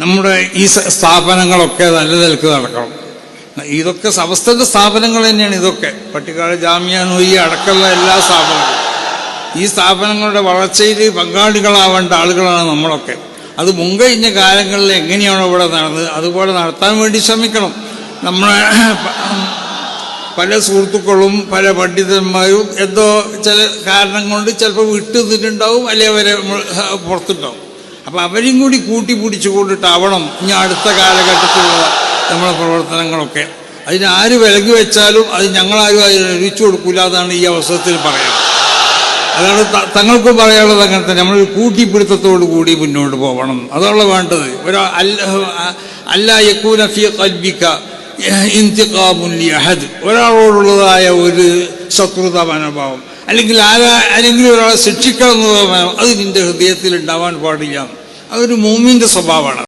നമ്മുടെ ഈ സ്ഥാപനങ്ങളൊക്കെ നല്ല നിലയ്ക്ക് നടക്കണം. ഇതൊക്കെ സമസ്തന്റെ സ്ഥാപനങ്ങൾ തന്നെയാണ് ഇതൊക്കെ. പട്ടിക്കാട് ജാമ്യ നൂയി അടക്കമുള്ള എല്ലാ സ്ഥാപനങ്ങളും. ഈ സ്ഥാപനങ്ങളുടെ വളർച്ചയിൽ പങ്കാളികളാവേണ്ട ആളുകളാണ് നമ്മളൊക്കെ. അത് മുൻകഴിഞ്ഞ കാലങ്ങളിൽ എങ്ങനെയാണോ ഇവിടെ നടന്നത് അതുപോലെ നടത്താൻ വേണ്ടി ശ്രമിക്കണം. നമ്മളെ പല സുഹൃത്തുക്കളും പല പണ്ഡിതന്മാരും എന്തോ ചില കാരണം കൊണ്ട് ചിലപ്പോൾ വിട്ടു നിന്നിട്ടുണ്ടാവും അല്ലെങ്കിൽ അവരെ പുറത്തുണ്ടാവും. അപ്പം അവരും കൂടി കൂട്ടി പിടിച്ചു കൊണ്ടിട്ടാവണം ഇനി അടുത്ത കാലഘട്ടത്തിലുള്ള നമ്മളെ പ്രവർത്തനങ്ങളൊക്കെ. അതിനാര് വിലകി വെച്ചാലും അത് ഞങ്ങളാരും അതിന് ഒഴിച്ചു കൊടുക്കില്ല എന്നാണ് ഈ അവസരത്തിൽ പറയാം അതാണ് തങ്ങൾക്കും പറയാനുള്ളത് അങ്ങനെ തന്നെ. നമ്മൾ കൂട്ടിപ്പിടുത്തത്തോടു കൂടി മുന്നോട്ട് പോകണം അതാണ് വേണ്ടത്. ഒരു അല്ല അല്ല യക്കൂന ഫി കൽബിക്ക ഇന്തിഖാമുല്ലി അഹദ് ഒരാളോടുള്ളതായ ഒരു ശത്രുത മനോഭാവം അല്ലെങ്കിൽ ആരാ ആരെങ്കിലും ഒരാളെ മനോഭാവം അത് നിന്റെ ഹൃദയത്തിൽ ഉണ്ടാവാൻ പാടില്ല. അതൊരു മൂമിന്റെ സ്വഭാവമാണ്.